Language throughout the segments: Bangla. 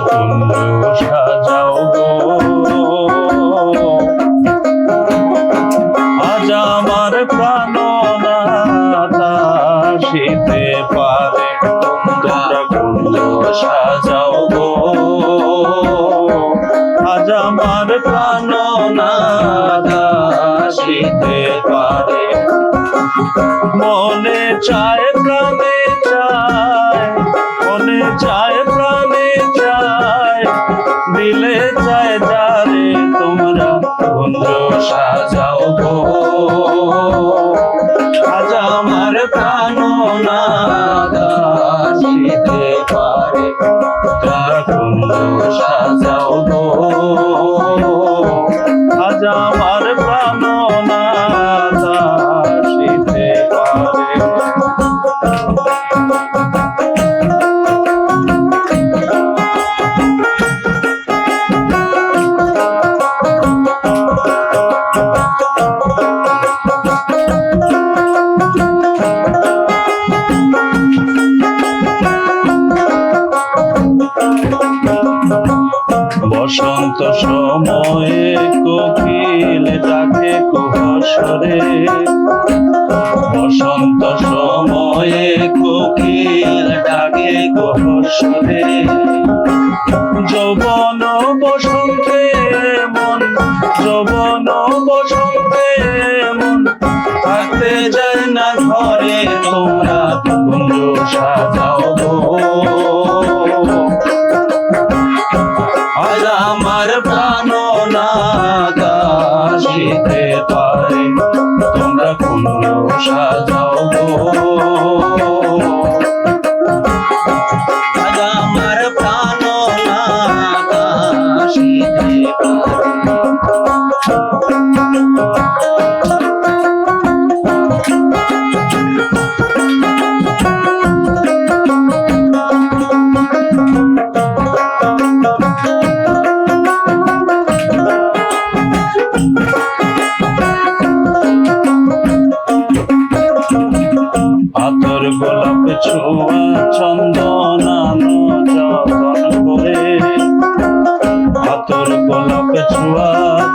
কুঞ্জ সাজাও গো পারে সাজাও গো আজ আমার আসিতে পারে মনে চায় প্রাণে চায় বসন্ত সময়ে কোকিল ডাকে কুহসরে বসন্ত সময়ে কোকিল ডাকে কুহসরে যৌবন প্রাণ নাগাসিতে পারে। তোমরা কোন সাজাও গো। আতর গোলাপ ছোঁয়া চন্দন যতন করে। আতর গোলাপ ছোঁয়া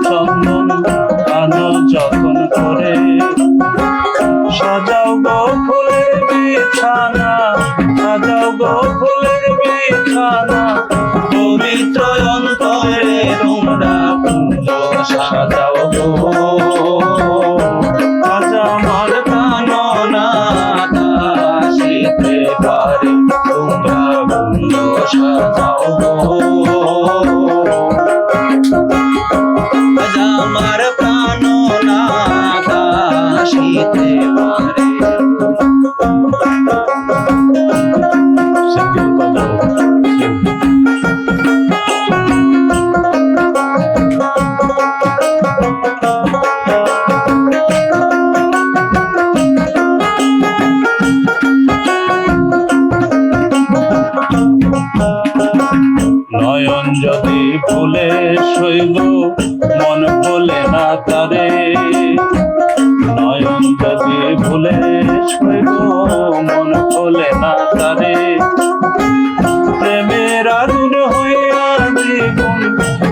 চন্দন আনো যতন করে। সাজাও গো ফুলের বিছানা, সাজাও গো ফুলের বিছানা। পবিত্র অন্তরে তোমরা সাজাও গো। আমার প্রাণ নাদাসিতে পারে ভুলে শৈব, মন ভোলে না তারে। নয়ন যদি ভুলে শৈব, মন ভোলে না তারে। প্রেমের আগুন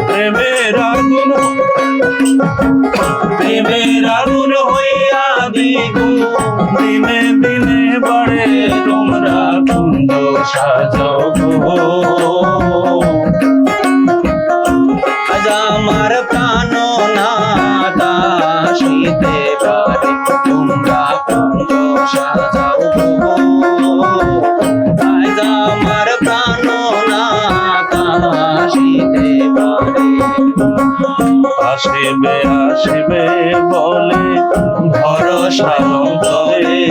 প্রেমের আগুন। প্রেমের আগুন হইয়া দ্বিগুণ দিনে দিনে বাড়ে তোমরা কুঞ্জ সাজাও। আমার প্রাণ নাদাসিতে পারে তোমরা কুঞ্জ সাজাও। আজ আমার প্রাণ নাদাসিতে পারে। আসিবে আসিবে বলে ভরসা অন্তরে।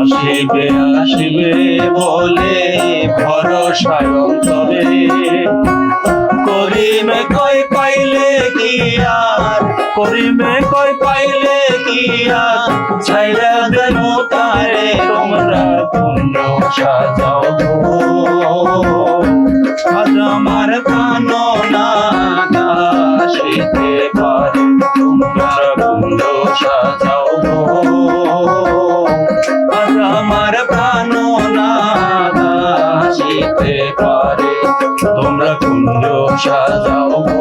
আসিবে আসিবে বলে ভরসা অন্তরে। করিমে কই পাইলে কি করিমে কই পাইলে কি ছাইরা দেন তারে তোমরা কুঞ্জ সাজাও। আজ আমার প্রাণ নাদাসিতে পারে, তোমরা কুঞ্জ সাজাও। আজ আমার প্রাণ নাদাসিতে পারে, তোমরা কুঞ্জ সাজাও।